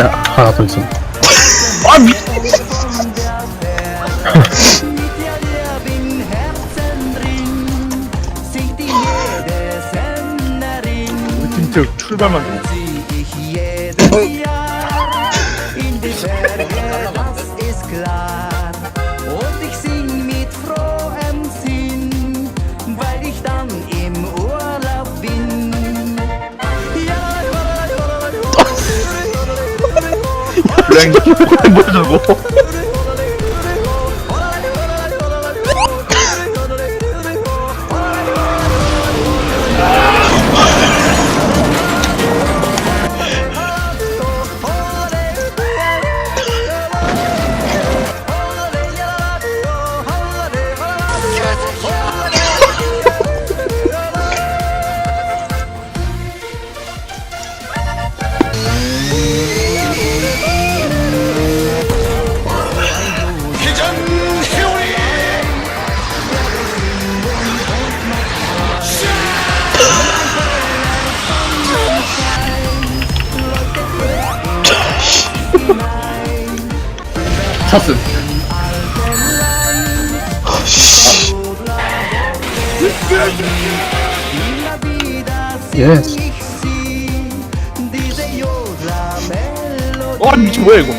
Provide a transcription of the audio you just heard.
야, 하나 더 있어. 아 미. 진짜 출발만 돼. 블랭 뭐야 저거? Diese Jodler-Melodie. 어 미친 뭐야 이거?